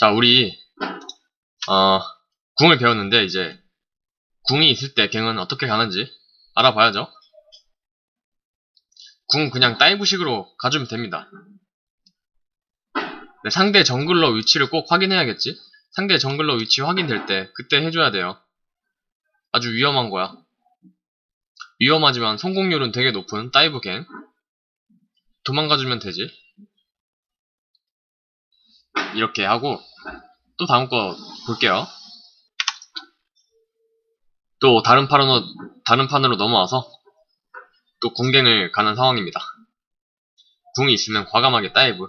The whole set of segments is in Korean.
자, 우리, 어, 궁을 배웠는데, 이제, 궁이 있을 때 갱은 어떻게 가는지 알아봐야죠. 궁은 그냥 다이브식으로 가주면 됩니다. 네, 상대 정글러 위치를 꼭 확인해야겠지? 상대 정글러 위치 확인될 때, 그때 해줘야 돼요. 아주 위험한 거야. 위험하지만 성공률은 되게 높은 다이브 갱. 도망가주면 되지. 이렇게 하고, 또 다음 거 볼게요. 또 다른 판으로, 다른 판으로 넘어와서 또 궁갱을 가는 상황입니다. 궁이 있으면 과감하게 다이브.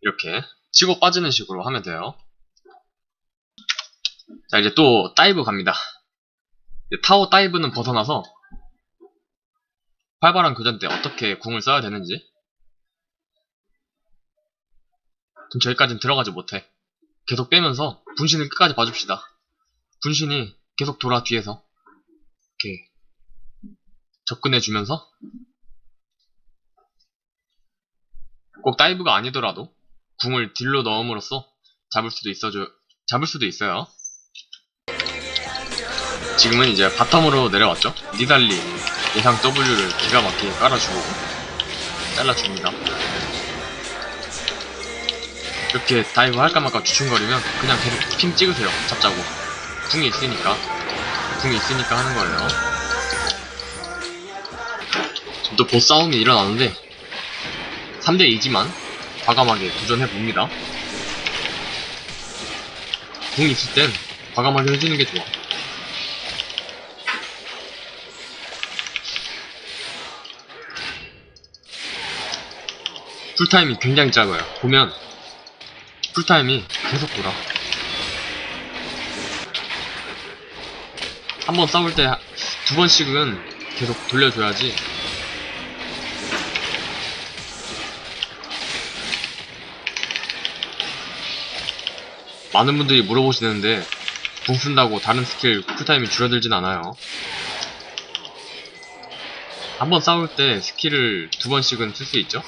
이렇게 치고 빠지는 식으로 하면 돼요. 자, 이제 또 다이브 갑니다. 타워 다이브는 벗어나서 활발한 교전 때 어떻게 궁을 써야 되는지 좀 저기까지는 들어가지 못해. 계속 빼면서 분신을 끝까지 봐줍시다. 분신이 계속 돌아 뒤에서 이렇게 접근해주면서 꼭 다이브가 아니더라도 궁을 딜로 넣음으로써 잡을 수도 있어줘 잡을 수도 있어요. 지금은 이제 바텀으로 내려왔죠. 니달리 예상 W를 기가 막히게 깔아주고 잘라줍니다. 이렇게 다이브 할까 말까 주춤거리면 그냥 계속 핑 찍으세요. 잡자고. 궁이 있으니까. 궁이 있으니까 하는 거예요. 또 보싸움이 일어나는데 3대2지만 과감하게 도전해봅니다. 궁이 있을 땐 과감하게 해주는 게 좋아. 풀타임이 굉장히 짧아요. 보면 풀타임이 계속 돌아. 한 번 싸울 때 두 번씩은 계속 돌려줘야지. 많은 분들이 물어보시는데 궁 쓴다고 다른 스킬 풀타임이 줄어들진 않아요. 한 번 싸울 때 스킬을 두 번씩은 쓸 수 있죠?